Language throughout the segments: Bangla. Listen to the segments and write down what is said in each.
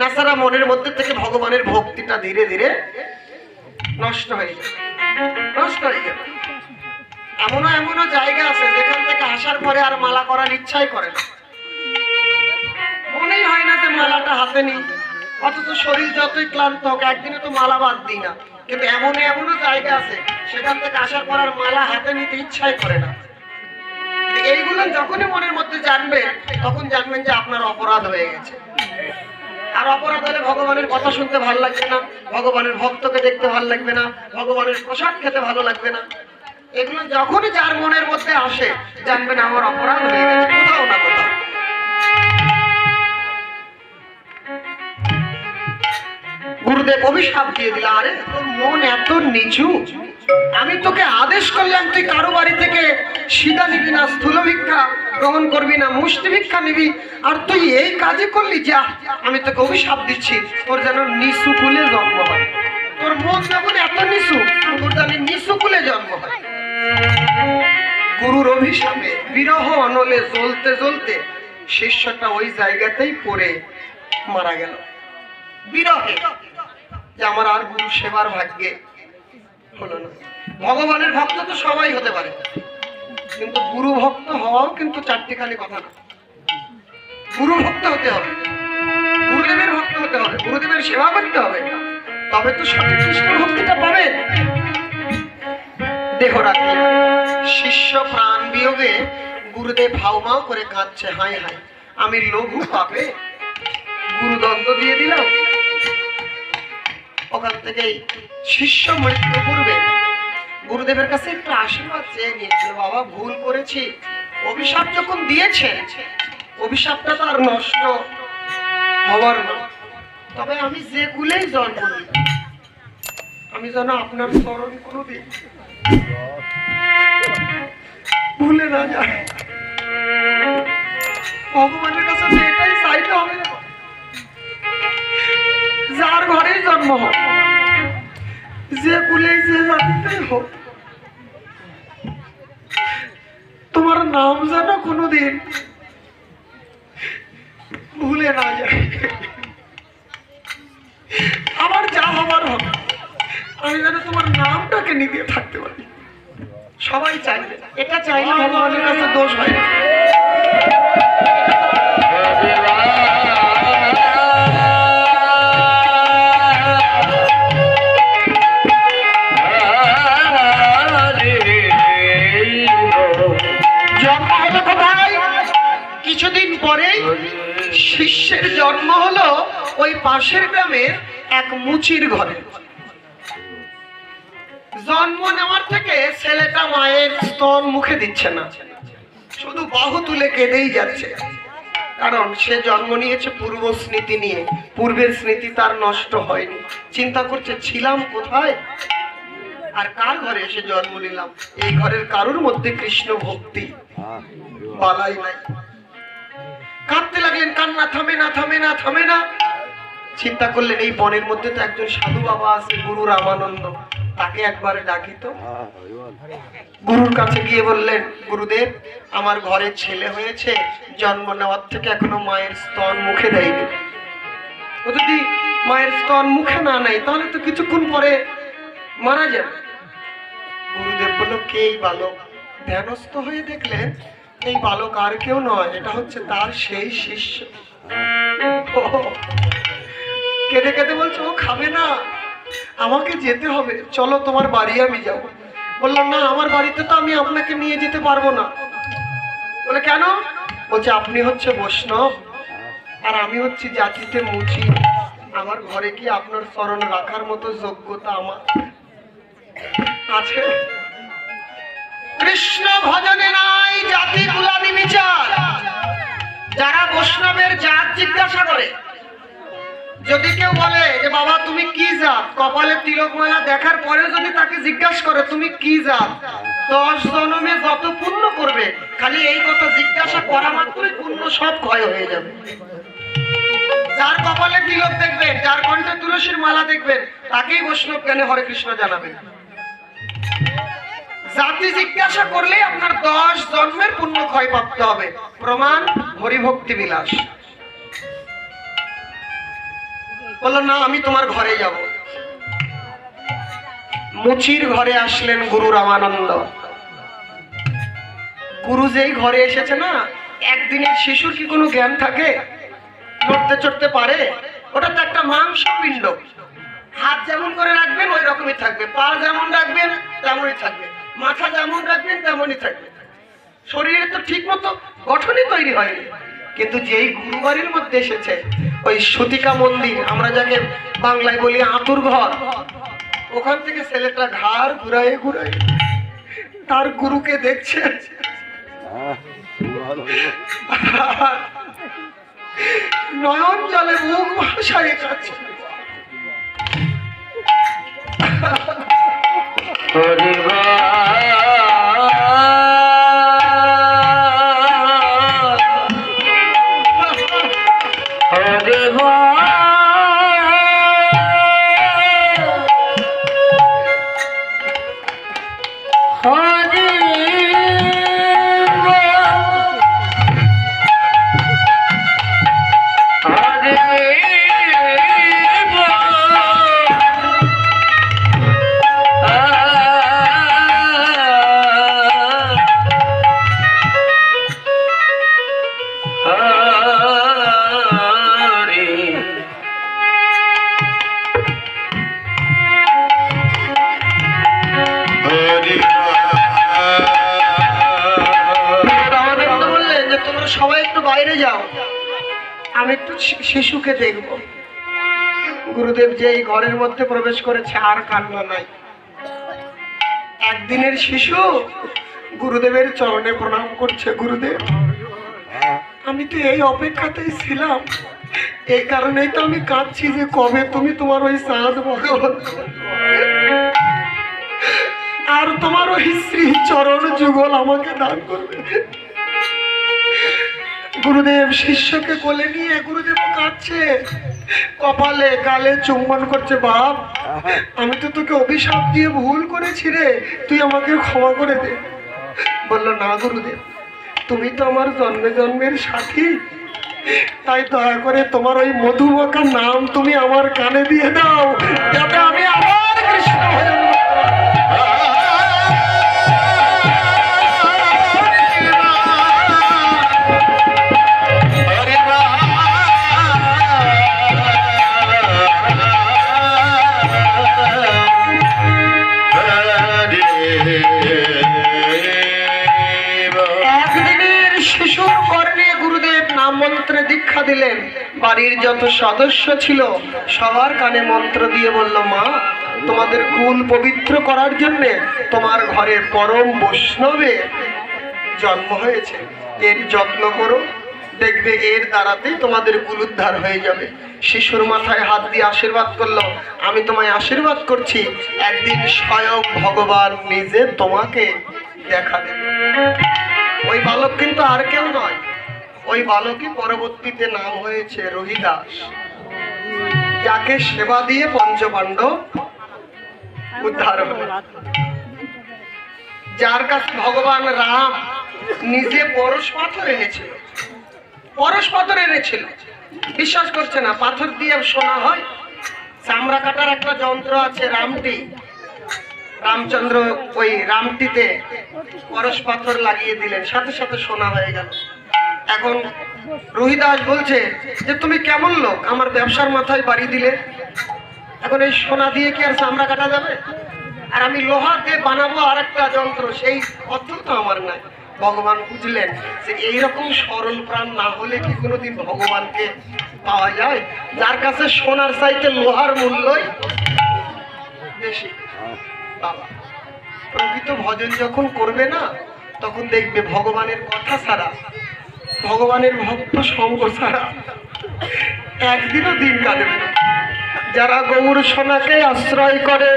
নাসারা মনের মধ্যে থেকে ভগবানের ভক্তিটা ধীরে ধীরে নষ্ট হয়ে যাবে নষ্ট হয়ে যাবে এমনও এমনও জায়গা আছে যেখান থেকে আসার পরে আর মালা করার ইচ্ছাই করে না। মনেই হয় না যে মালাটা হাতে নিই। অথচ শরীর যতই ক্লান্ত হোক, একদিনে তো মালা বাদ দিই না। কিন্তু এমন এমনও জায়গা আছে সেখান থেকে আসার পর আর মালা হাতে নিতে ইচ্ছাই করে না। এইগুলো যখনই মনের মধ্যে জানবেন, তখন জানবেন যে আপনার অপরাধ হয়ে গেছে। আর অপরাধ হলে ভগবানের কথা শুনতে ভালো লাগবে না, ভগবানের ভক্তকে দেখতে ভালো লাগবে না, ভগবানের প্রসাদ খেতে ভালো লাগবে না। এগুলো যখনই যার মনের মধ্যে আসে জানবেন আমার অপরাধ হয়ে গেছে, কোথাও না কোথাও। গুরুদেব অভিশাপ দিয়ে দিল, আরে, তোর মন এত নিচু। আমি তোকে আদেশ করলাম, তুই কারও বাড়ি থেকে সিধা নিবি না স্থূল ভিক্ষা গ্রহণ করবি না, মুষ্টি ভিক্ষা নিবি। আর তুই এই কাজে করলি, যা, আমি তোকে অভিশাপ দিচ্ছি। তোর যেন নিচু কুলে জন্ম হয়। তোর মন যখন এত নিচু তোর যেন নিচু কুলে জন্ম হয়। গুরুর অভিশাপে, বিরহ অনলে জ্বলতে জ্বলতে শিষ্যটা ওই জায়গাতেই পড়ে মারা গেল। বিরহে। যে আমার আর গুরু সেবার ভাগ্যে হলো না। ভগবানের ভক্ত তো সবাই হতে পারে। কিন্তু গুরু ভক্ত হওয়াও কিন্তু চারটি খালি কথা না। গুরু ভক্ত হতে হবে। গুরুদেবের ভক্ত হতে হবে। গুরুদেবের সেবা করতে হবে। তবে তো সঠিক কৃষ্ণ ভক্তিটা পাবেন দেহ রাখলেন শিষ্য প্রাণ বিয়োগে গুরুদেব হাউমাও করে কাঁদছে হাই হাই আমি লঘু পাবে গুরুদণ্ড দিয়ে দিলাম। ওখান থেকেই শিষ্য মৃত্যু পূর্বে গুরুদেবের কাছে একটু আশীর্বাদ চেয়ে নিয়েছিল, বাবা, ভুল করেছি। অভিশাপ যখন দিয়েছে, অভিশাপটা তো আর নষ্ট হওয়ার না তবে আমি যে কুলেই জন্ম আমি যেন আপনার স্মরণ করে কোনোদিন ভুলে না যায় ভগবানের কাছে তো এটাই চাইতে হবে, যার ঘরেই জন্ম হোক, যে কুলেই যে জাতিতেই হোক তোমার নাম যেন কোনোদিন ভুলে না যায়। আমার যা হবার হবে, আমি যেন তোমার নামটাকে নিতে থাকতে পারি। সবাই চাইবে, এটা চাইলে ভগবানের কাছে দোষ হয় না। পরেই শিষ্যের জন্ম হলো ওই পাশের গ্রামের এক মুচির ঘরে। জন্ম নেওয়ার থেকে ছেলেটা মায়ের স্তন মুখে দিচ্ছে না। শুধু বাহু তুলে কেঁদেই যাচ্ছে। কারণ সে জন্ম নিয়েছে পূর্ব স্মৃতি নিয়ে। পূর্বের স্মৃতি তার নষ্ট হয়নি। চিন্তা করছে, ছিলাম কোথায়? আর কার ঘরে এসে জন্ম নিলাম? এই ঘরের কারুর মধ্যে কৃষ্ণ ভক্তি? বালাই নাই। কাঁদতে লাগলেন, কান্না থামে না থামে না থামে না। চিন্তা করলেন, এই বনের মধ্যে তো একজন সাধু বাবা আছে, গুরু রামানন্দ। তাকে একবার ডাকি তো। গুরুর কাছে গিয়ে বললেন, গুরুদেব, আমার ঘরে ছেলে হয়েছে, জন্ম নেওয়ার থেকে এখনও মায়ের স্তন মুখে দেয়নি। ও যদি মায়ের স্তন মুখে না নেয়, তাহলে তো কিছুক্ষণ পরে মারা যাবে। গুরুদেব বলল, কে বালক? ধ্যানস্থ হয়ে দেখলেন এই বালক আর কেউ নয়, এটা হচ্ছে তার সেই শিষ্য। কেঁদে কেঁদে বলছে, ও খাবে না, আমাকে যেতে হবে। চলো তোমার বাড়ি আমি যাব। বললাম, না, আমার বাড়িতে তো আমি আপনাকে নিয়ে যেতে পারব না। বলে, কেন? বলছে, আপনি হচ্ছে বৈষ্ণব, আর আমি হচ্ছি জাতিতে মুচি। আমার ঘরে কি আপনার স্মরণ রাখার মতো যোগ্যতা আমার আছে? কৃষ্ণ ভজনে নাই জিজ্ঞাসা করে। যদি কেউ বলে যে, বাবা, তুমি কি জাত? কপালে তিলক মালা দেখার পরেও যদি তাকে জিজ্ঞাসা করে, তুমি কি জাত? দশ জনমে যত পুণ্য করবে, খালি এই কথা জিজ্ঞাসা করা মাত্রই পুণ্য সব ক্ষয় হয়ে যাবে। যার কপালে তিলক দেখবেন, যার কণ্ঠে তুলসীর মালা দেখবেন, তাকেই বৈষ্ণব জ্ঞানে হরে কৃষ্ণ জানাবেন জাতি জিজ্ঞাসা করলে আপনার দশ জন্মের পুণ্য ক্ষয় প্রাপ্ত হবে। প্রমাণ হরিভক্তি বিলাস। বলল, না, আমি তোমার ঘরে যাব। মুচির ঘরে আসলেন গুরু রামানন্দ। গুরু যেই ঘরে এসেছে না, একদিনের শিশুর কি কোনো জ্ঞান থাকে? নড়তে চড়তে পারে? ওটা তো একটা মাংস পিণ্ড হাত যেমন করে রাখবেন, ওই রকমই থাকবে। পা যেমন রাখবেন, তেমনই থাকবে। মাথা যেমন রাখবেন, তেমনই থাকবে। শরীরে তো ঠিক মতো গঠনই তৈরি হয়নি। কিন্তু যেই গুরুবাড়ির মধ্যে এসেছে ওই সতিকা মন্দির আমরা যাকে বাংলায় বলি আতুর ঘর ওখান থেকে ছেলেটা ঘাড় ঘুরায় ঘুরায় তার গুরুকে দেখছে। নয়ন জলে মুখ ভাষায় কাছে। রামানন্দ বাইরে যাও। আমি একটু শিশুকে দেখব। গুরুদেব যে এই ঘরের মধ্যে প্রবেশ করেছে, আর কান্না নাই। একদিনের শিশু গুরুদেবের চরণে প্রণাম করছে, গুরুদেব, আমি তো এই অপেক্ষাতেই ছিলাম। এই কারণেই তো আমি কাঁদছি যে কবে তুমি তোমার ওই সাজ ভগবান আর তোমার ওই শ্রী চরণ যুগল আমাকে দান করবে। গুরুদেব শিষ্যকে কোলে নিয়ে গুরুদেব কাঁদছে। কপালে গালে চুম্বন করছে বাপ। আমি তো তোকে অভিশাপ দিয়ে ভুল করেছি রে। তুই আমাকে ক্ষমা করে দে। বলল না গুরুদেব তুমি তো আমার জন্মে জন্মের সাথী। তাই দয়া করে তোমার ওই মধুমাখা নাম তুমি আমার কানে দিয়ে দাও। যাতে আমি দিলেন বাড়ির যত সদস্য ছিল, সবার কানে মন্ত্র দিয়ে বলল, মা, তোমাদের কুল পবিত্র করার জন্য তোমার ঘরে পরম বৈষ্ণবে জন্ম হয়েছে। এর যত্ন করো, দেখবে এর দ্বারাতেই তোমাদের কুল উদ্ধার হয়ে যাবে। শিশুর মাথায় হাত দিয়ে আশীর্বাদ করল, আমি তোমায় আশীর্বাদ করছি, একদিন স্বয়ং ভগবান নিজে তোমাকে দেখা দেবে। ওই বালক কিন্তু আর কেউ নয় ওই বালকই পরবর্তীতে নাম হয়েছে রোহিদাস। যাকে সেবা দিয়ে পঞ্চপাণ্ডব উদ্ধার হলো যার কাছে ভগবান রাম নিজে পরশ পাথর এনেছিল। পরশ পাথর এনেছিল। বিশ্বাস করছে না, পাথর দিয়ে শোনা হয়। চামড়া কাটার একটা যন্ত্র আছে রামটি। রামচন্দ্র ওই রামটিতে পরশ পাথর লাগিয়ে দিলেন, সাথে সাথে সোনা হয়ে গেল। এখন রোহিদাস বলছে যে, তুমি কেমন লোক? আমার ব্যবসার মাথায় বাড়ি দিলে। এখন এই সোনা দিয়ে কি আর চামড়া কাটা যাবে? আর আমি লোহা দিয়ে বানাবো আর একটা যন্ত্র, সেই অর্থ তো আমার নাই। ভগবান বুঝলেন যে, এইরকম সরল প্রাণ না হলে কি কোনোদিন ভগবানকে পাওয়া যায়? যার কাছে সোনার চাইতে লোহার মূল্যই বেশি। বাবা, প্রকৃত ভজন যখন করবে না, তখন দেখবে ভগবানের কথা ছাড়া ভগবানের ভক্ত সঙ্গ ছাড়া একদিনও দিন কাটবে যারা গৌর সোনাকে আশ্রয় করে,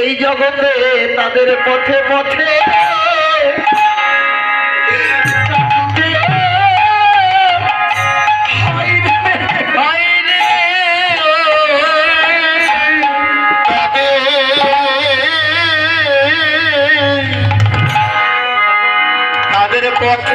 এই জগতে তাদের পথে পথে তাদের পথে পথে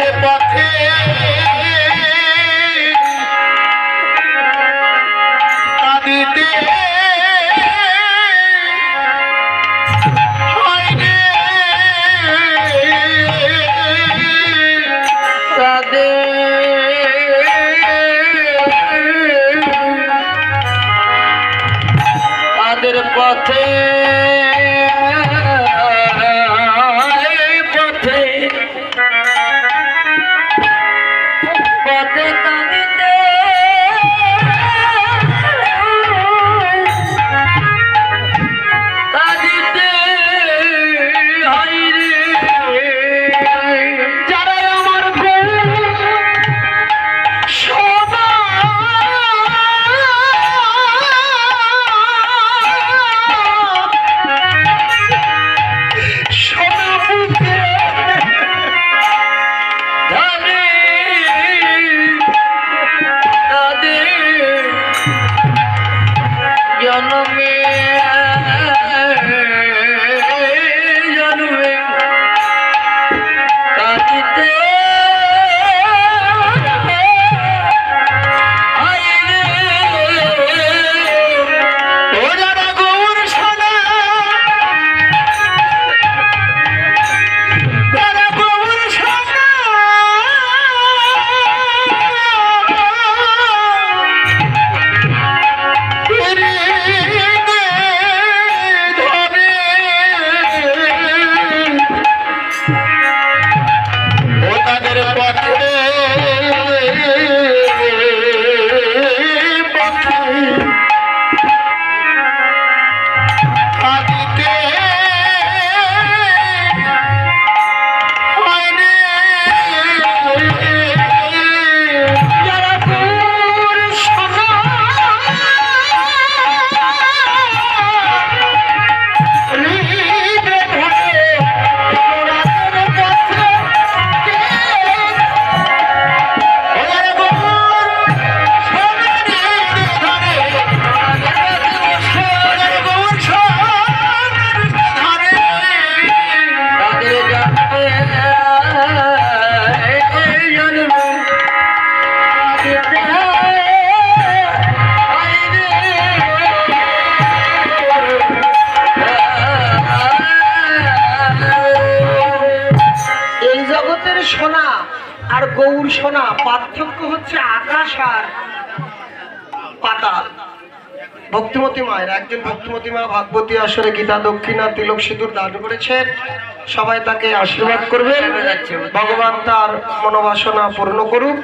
পথে আর গৌর সোনা, পার্থক্য হচ্ছে আকাশ আর পাতাল ভক্তিমতী মায়ের, একজন ভক্তিমতী মা ভাগবতী আসরে গীতা, দক্ষিণা, তিলক সিঁদুর দান করেছেন। সবাই তাকে আশীর্বাদ করবেন। ভগবান তার মনোবাসনা পূর্ণ করুক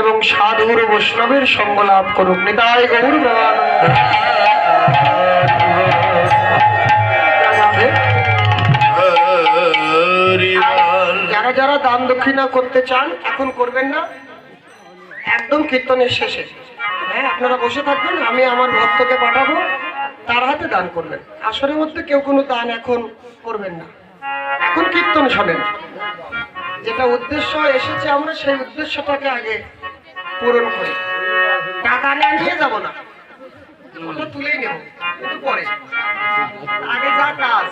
এবং সাধুর বৈষ্ণবের সঙ্গ লাভ করুক। নিতাই গৌর যারা দান দক্ষিণা করতে চান, এখন করবেন না। একদম কীর্তনের শেষে। হ্যাঁ আপনারা বসে থাকবেন, আমি আমার ভক্তকে পাঠাবো, তার হাতে দান করবেন। আসরের মধ্যে কেউ কোনো দান এখন করবেন না। এখন কীর্তন শোনেন। যেটা উদ্দেশ্য এসেছে আমরা, সেই উদ্দেশ্যটাকে আগে পূরণ করি। টাকা নিয়ে যাব না। ওটা তুলেই নেব কিন্তু পরে। আগে যা কাজ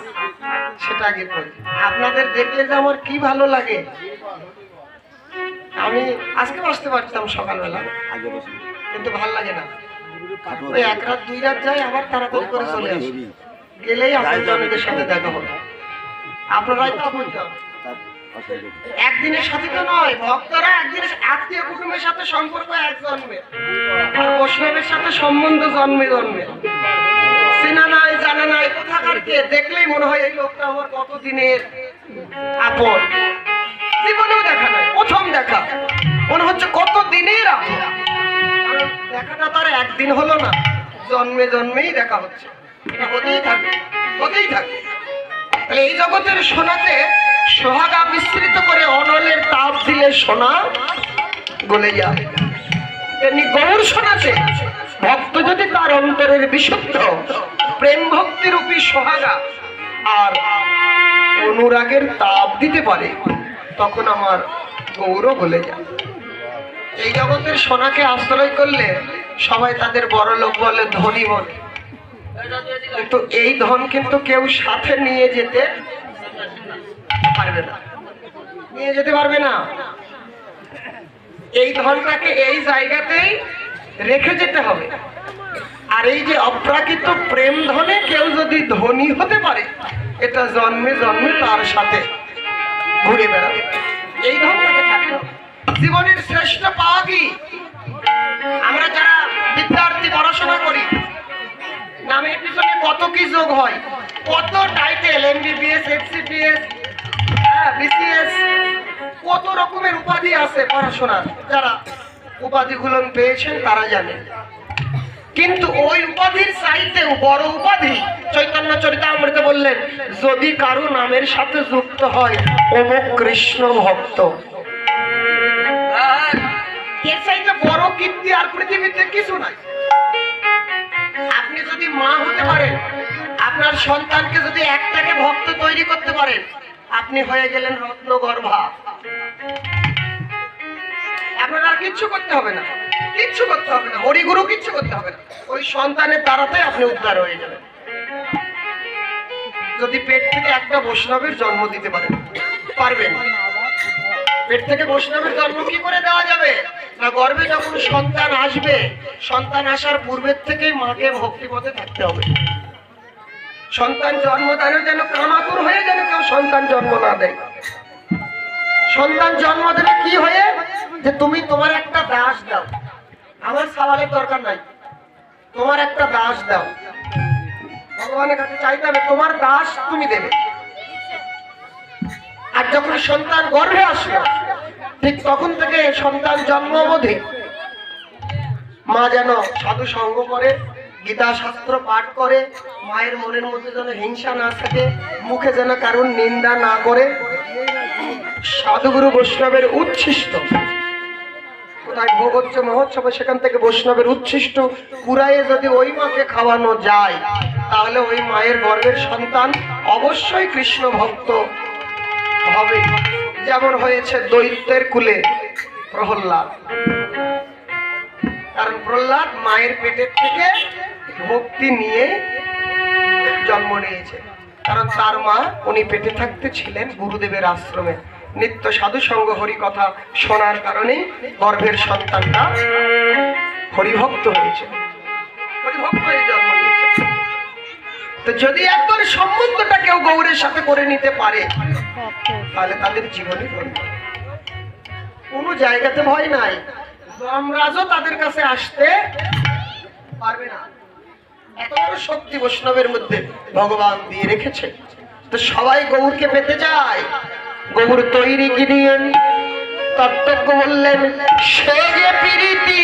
সেটা আগে করি। আপনাদের দেখলে যে আমার কি ভালো লাগে। আমি আজকে আসতে পারতাম সকালবেলা কিন্তু ভালো লাগে না। ওই এক রাত দুই রাত যাই আবার তাড়াতাড়ি করে চলে আসি। গেলেই আপনার জনদের সাথে দেখা হবে। আপনারাই তো। একদিনের সাথে তো নয় ভক্তরা একদিনের আত্মীয় কুটুমের সাথে সম্পর্ক এক জন্মে। আর বৈষ্ণবের সাথে সম্বন্ধ জন্মে জন্মে। চেনা নাই, জানা নাই, কোথাকার কে, দেখলেই মনে হয় এই লোকটা আমার কতদিনের আপন। জীবনেও দেখা নাই, প্রথম দেখা। মনে হচ্ছে কত দিনের আপন। দেখাটা তার একদিন হলো না, জন্মে জন্মেই দেখা হচ্ছে। হতেই থাকবে হতেই থাকবে তাহলে এই জগতের সোনাতে সোহাগা মিশ্রিত করে অনলের তাপ দিলে সোনা গলে যায় এমনি গৌর সোনাতে ভক্ত যদি তার অন্তরের বিশুদ্ধ প্রেম ভক্তি রূপী সোহাগা আর অনুরাগের তাপ দিতে পারে, তখন আমার গৌর গলে যায়। এই জগতের সোনাকে আশ্রয় করলে সবাই তাদের বড় লোক বলে ধনী বলে কিন্তু এই ধন কিন্তু কেউ সাথে নিয়ে যেতে পারবে না। নিয়ে যেতে পারবে না। এই ধনটাকে এই জায়গাতেই রেখে যেতে হবে। আর এই যে অপ্রাকৃত প্রেম ধনে কেউ যদি ধনী হতে পারে, এটা জন্মে জন্মে তার সাথে ঘুরে বেড়াবে। এই ধন তাকে থাকতে হবে। জীবনের শ্রেষ্ঠ পাওয়া কি? আমরা যারা বিদ্যার্থী পড়াশোনা করি, নামের পিছনে কত কি যোগ হয়? কত টাইটেল এমবিবিএস এফসিপিএস হ্যাঁ বিসিএস উপাধি আছে পড়াশোনার। যারা উপাধি উপাধিগুলো পেয়েছেন তারা জানে। কিন্তু ওই উপাধির চাইতেও বড় উপাধি, চৈতন্য চরিতামৃত বললেন, যদি কারও নামের সাথে যুক্ত হয়, অমুক কৃষ্ণ ভক্ত। এর চাইতে বড় কীর্তি আর পৃথিবীতে কিছু নাই। আপনি যদি মা হতে পারেন, আপনার সন্তানকে যদি একটাকে ভক্ত তৈরি করতে পারেন, আপনি হয়ে গেলেন রত্ন গর্ভা আপনার আর কিচ্ছু করতে হবে না। কিচ্ছু করতে হবে না। হরিগুরু কিচ্ছু করতে হবে না। ওই সন্তানের দ্বারাতে আপনি উদ্ধার হয়ে যাবেন। যদি পেট থেকে একটা বৈষ্ণবের জন্ম দিতে পারেন পারবেন পেট থেকে বৈষ্ণবের জন্ম কি করে দেওয়া যাবে? না গর্ভে যখন সন্তান আসবে, সন্তান আসার পূর্বের থেকেই মাকে ভক্তিপথে থাকতে হবে। সন্তান জন্মদানে যেন কামাতুর হয়ে যেন কেউ সন্তান জন্ম না দেয়। সন্তান জন্ম দেবে কি হয়ে? যে তুমি তোমার একটা দাস দাও। আমার সওয়ালের দরকার নাই। তোমার একটা দাস দাও। ভগবানের কাছে চাইতে হবে, তোমার দাস তুমি দেবে। আর যখন সন্তান গর্ভে আসলো ঠিক তখন থেকে সন্তান জন্ম অবধি মা যেন সাধু সঙ্গ করে, গীতা শাস্ত্র পাঠ করে, মায়ের মনের মধ্যে যেন হিংসা না থাকে, মুখে যেন কারণ নিন্দা না করে। সাধুগুরু বৈষ্ণবের উচ্ছিষ্ট। কোথায় ভোগ মহোৎসবে, সেখান থেকে বৈষ্ণবের উচ্ছিষ্ট কুড়াইয়ে যদি ওই মাকে খাওয়ানো যায়, তাহলে ওই মায়ের গর্ভের সন্তান অবশ্যই কৃষ্ণ ভক্ত হবে। যেমন হয়েছে দৈত্যের কুলে প্রহ্লাদ। কারণ প্রহ্লাদ মায়ের পেটের থেকে ভক্তি নিয়ে জন্ম নিয়েছে। কারণ তার মা, উনি পেটে থাকতে ছিলেন গুরুদেবের আশ্রমে। নিত্য সাধু সঙ্গ হরি কথা শোনার কারণে গর্ভের সন্তানটা হরিভক্ত হয়েছে। হয়ে তো যদি একবার সম্বন্ধটা কেউ গৌরের সাথে করে নিতে পারে, তাহলে তাদের জীবনে কোনো জায়গাতে ভয় নাই। যমরাজও তাদের কাছে আসতে পারবে না। এত শক্তি বৈষ্ণবের মধ্যে ভগবান দিয়ে রেখেছে। তো সবাই গৌরকে পেতে যায় গৌর তৈরি গিরিয়েন তত্ত্বজ্ঞ বললেন সে যে প্রীতি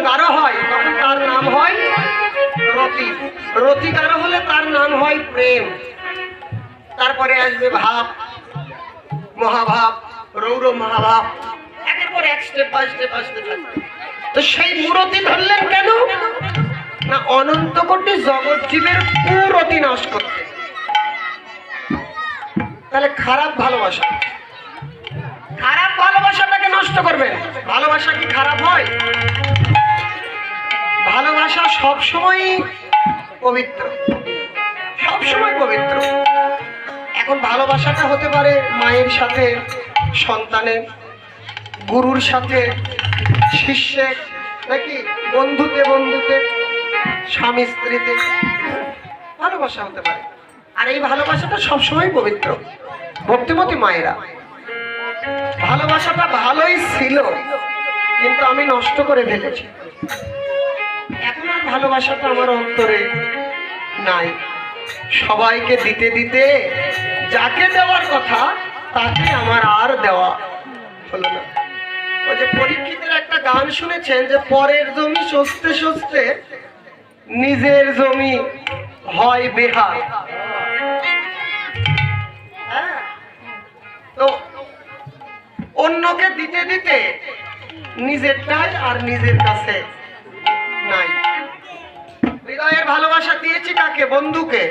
গাঢ় হয়, তখন তার নাম হয় রতি। রতি গাঢ় হলে তার নাম হয় প্রেম। তারপরে আসবে ভাব, মহাভাব, রৌর মহাভাব। একের পর এক স্টেপ বাই স্টেপ আসতে থাকবে তো সেই মূরতি ধরলেন কেন? না অনন্ত কোটি জগৎ জীবের পুরতি নাশ করতে। তাহলে খারাপ ভালোবাসা। খারাপ ভালোবাসাটাকে নষ্ট করবেন। ভালোবাসা কি খারাপ হয়? ভালোবাসা সবসময় পবিত্র। সবসময় পবিত্র। এখন ভালোবাসাটা হতে পারে মায়ের সাথে, সন্তানের, গুরুর সাথে, শিষ্যের, নাকি বন্ধুতে বন্ধুতে, স্বামী, স্ত্রীতে। ভালোবাসা হতে পারে। আর এই ভালোবাসাটা সবসময় পবিত্র। ভক্তিমতী মায়েরা, ভালোবাসাটা ভালোই ছিল, কিন্তু আমি নষ্ট করে ফেলেছি। ভালোবাসাটা আমার অন্তরে নাই। সবাইকে দিতে দিতে যাকে দেওয়ার কথা, তাকে আমার আর দেওয়া হলো না। পরীক্ষিতের একটা গান শুনেছেন যে, পরের জমি সস্তে সস্তে নিজের জমি হয় বেহার হ্যাঁ? তো অন্যকে দিতে দিতে নিজের নিজেরটাই আর নিজের কাছে নাই। হৃদয়ের ভালোবাসা দিয়েছি কাকে? বন্ধুকে।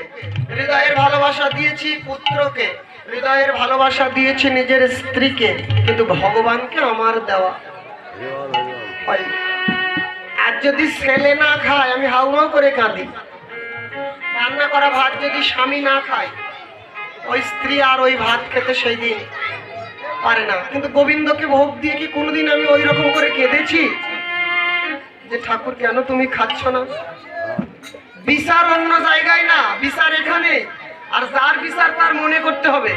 হৃদয়ের ভালোবাসা দিয়েছি পুত্রকে। হৃদয়ের ভালোবাসা দিয়েছি নিজের স্ত্রীকে। কিন্তু ভগবানকে আমার দেওয়া। আর যদি ছেলে না খায়, আমি হাউমাউ করে কাঁদি। রান্না করা ভাত যদি স্বামী না খায়, ওই স্ত্রী আর ওই ভাত খেতে সেই দিন পারে না। কিন্তু গোবিন্দকে ভোগ দিয়ে কি কোনোদিন আমি ওই রকম করে কেঁদেছি? যে ঠাকুর, কেন তুমি খাচ্ছ না? বিচার অন্য জায়গায় না বিচার এখানে। আর যার বিচার তার মনে করতে হবে।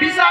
বিচার